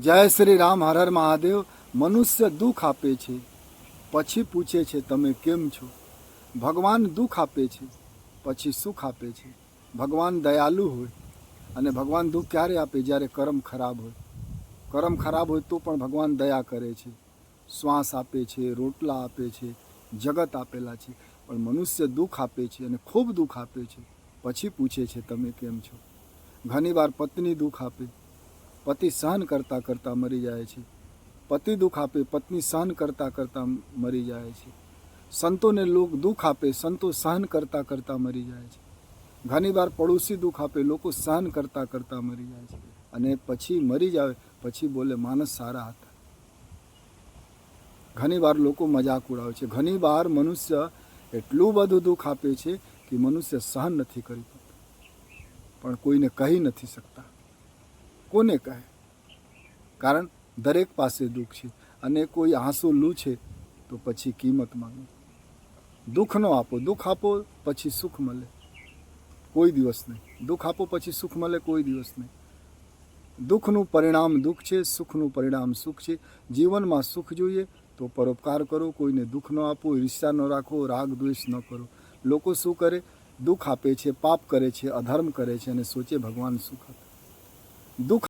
જય શ્રી રામ, હર હર મહાદેવ, મનુષ્ય દુઃખ આપે છે. પછી પૂછે છે, તમે કેમ છો? ભગવાન દુઃખ આપે છે, પછી સુખ આપે છે. ભગવાન દયાલુ હોય અને ભગવાન દુઃખ ક્યારે આપે? જ્યારે કર્મ ખરાબ હોય. કર્મ ખરાબ હોય તો પણ ભગવાન દયા કરે છે. શ્વાસ આપે છે, રોટલા આપે છે, જગત આપેલા છે. પણ મનુષ્ય દુઃખ આપે છે અને ખૂબ દુઃખ આપે છે. પછી પૂછે છે, તમે કેમ છો? ઘણીવાર પત્ની દુઃખ આપે પતિ સહન કરતાં કરતાં મરી જાય છે. પતિ દુઃખ આપે, પત્ની સહન કરતાં કરતાં મરી જાય છે. સંતોને લોક દુઃખ આપે, સંતો સહન કરતાં કરતાં મરી જાય છે. ઘણીવાર પડોશી દુઃખ આપે, લોકો સહન કરતાં કરતાં મરી જાય છે. અને પછી મરી જાય, પછી બોલે માણસ સારા હતા. ઘણીવાર લોકો મજાક ઉડાવે છે. ઘણીવાર મનુષ્ય એટલું બધું દુઃખ આપે છે કે મનુષ્ય સહન નથી કરી શકતો. પણ કોઈને કહી નથી શકતા. કોને કહે? કારણ દરેક પાસે દુઃખ છે અને કોઈ આંસુ લૂ છે તો પછી કિંમત માંગો. દુઃખ ન આપો. દુઃખ આપો પછી સુખ મળે. કોઈ દિવસ નહીં. દુઃખ આપો પછી સુખ મળે કોઈ દિવસ નહીં. દુઃખનું પરિણામ દુઃખ છે, સુખનું પરિણામ સુખ છે. જીવનમાં સુખ જોઈએ તો પરોપકાર કરો. કોઈને દુઃખ ન આપો, ઈર્ષ્યા ન રાખો, રાગ દ્વેષ ન કરો. લોકો શું કરે? દુઃખ આપે છે, પાપ કરે છે, અધર્મ કરે છે અને સોચે ભગવાન સુખ આપે. દુઃખ